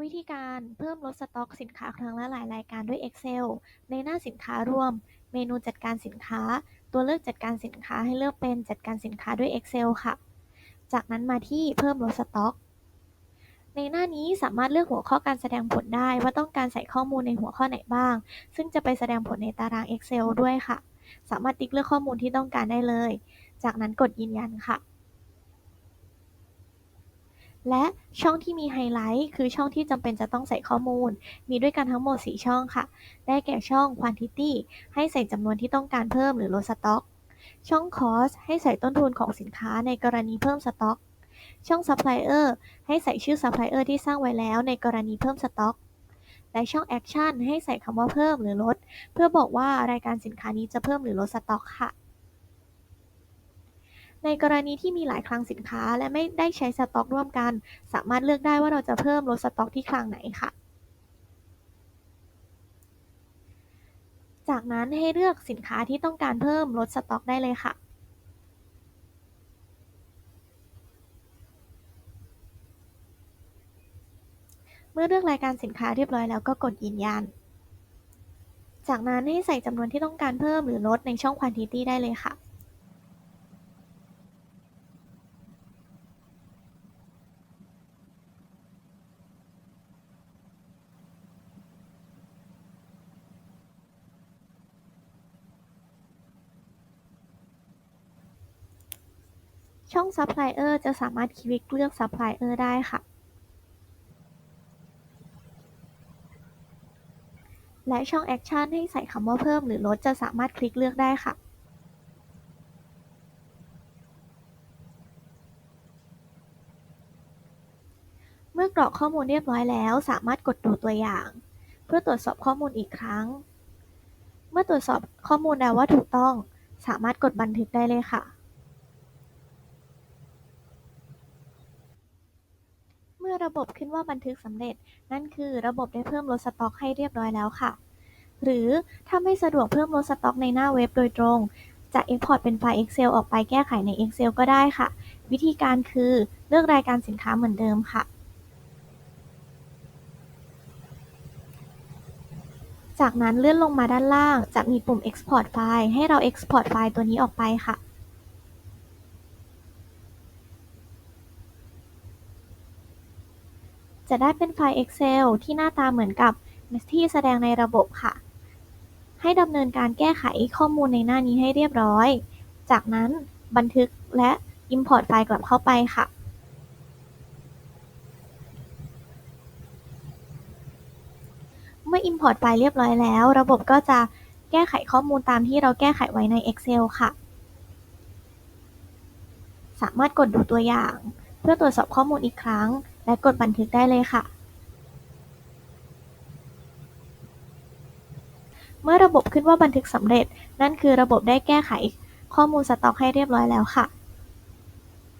วิธีการเพิ่มลดสต็อกสินค้าครั้งละหลายรายการด้วย Excel ในหน้าสินค้ารวม เมนูจัดการสินค้า ตัวเลือกจัดการสินค้าให้เลือกเป็นจัดการสินค้าด้วย Excel ค่ะ จากนั้นมาที่เพิ่มลดสต็อก ในหน้านี้สามารถเลือกหัวข้อการแสดงผลได้ว่าต้องการใส่ข้อมูลในหัวข้อไหนบ้าง ซึ่งจะไปแสดงผลในตาราง Excel ด้วยค่ะ สามารถติ๊กเลือกข้อมูลที่ต้องการได้เลย จากนั้นกดยืนยันค่ะ และช่องที่มีไฮไลท์คือช่องที่จำเป็นจะต้องใส่ข้อมูล มีด้วยกันทั้งหมด 4 ช่องค่ะ ได้แก่ช่อง Quantity ให้ใส่จำนวนที่ต้องการเพิ่มหรือลดสต็อก ช่อง Cost ให้ใส่ต้นทุนของสินค้าในกรณีเพิ่มสต็อก ช่อง Supplier ให้ใส่ชื่อ Supplier ที่สร้างไว้แล้วในกรณีเพิ่มสต็อก และช่อง Action ให้ใส่คำว่าเพิ่มหรือลด เพื่อบอกว่ารายการสินค้านี้จะเพิ่มหรือลดสต็อกค่ะ ในกรณีที่มีหลายคลังสินค้า และไม่ได้ใช้สต็อกร่วมกัน สามารถเลือกได้ว่าเราจะเพิ่มลดสต็อกที่คลังไหนค่ะ จากนั้นให้เลือกสินค้าที่ต้องการเพิ่มลดสต็อกได้เลยค่ะเมื่อเลือกรายการสินค้าเรียบร้อยแล้วก็กดยืนยัน จากนั้นให้ใส่จำนวนที่ต้องการเพิ่มหรือลดในช่อง Quantity ได้เลยค่ะ ช่อง Supplier จะสามารถคลิกเลือก Supplier ได้ค่ะ และช่อง Action ให้ใส่คำว่าเพิ่มหรือลดจะสามารถคลิกเลือกได้ค่ะเมื่อกรอกข้อมูลเรียบร้อยแล้ว สามารถกดดูตัวอย่าง เพื่อตรวจสอบข้อมูลอีกครั้ง เมื่อตรวจสอบข้อมูลแล้วว่าถูกต้อง สามารถกดบันทึกได้เลยค่ะ เมื่อ ระบบขึ้นว่าบันทึกสำเร็จ นั่นคือระบบได้เพิ่มลดสต็อกให้เรียบร้อยแล้วค่ะ หรือถ้าไม่สะดวกเพิ่มลดสต็อกในหน้าเว็บโดยตรง จะ Export เป็นไฟล์ Excel ออกไปแก้ไขใน Excel ก็ได้ค่ะ วิธีการคือเลือกรายการสินค้าเหมือนเดิมค่ะจากนั้นเลื่อนลงมาด้านล่าง จะมีปุ่ม Export ไฟล์ให้เรา Export ไฟล์ตัวนี้ออกไปค่ะ จะได้เป็นไฟล์ Excel ที่หน้าตาเหมือนกับที่แสดงในระบบค่ะ ให้ดำเนินการแก้ไขข้อมูลในหน้านี้ให้เรียบร้อย จากนั้นบันทึกและ Import ไฟล์กลับเข้าไปค่ะ เมื่อ Import ไฟล์เรียบร้อยแล้ว ระบบก็จะแก้ไขข้อมูลตามที่เราแก้ไขไว้ใน Excel ค่ะ สามารถกดดูตัวอย่าง เพื่อตรวจสอบข้อมูลอีกครั้ง และกดบันทึกได้เลยค่ะ เมื่อระบบขึ้นว่าบันทึกสำเร็จ นั่นคือระบบได้แก้ไข ข้อมูลสต็อกให้เรียบร้อยแล้วค่ะ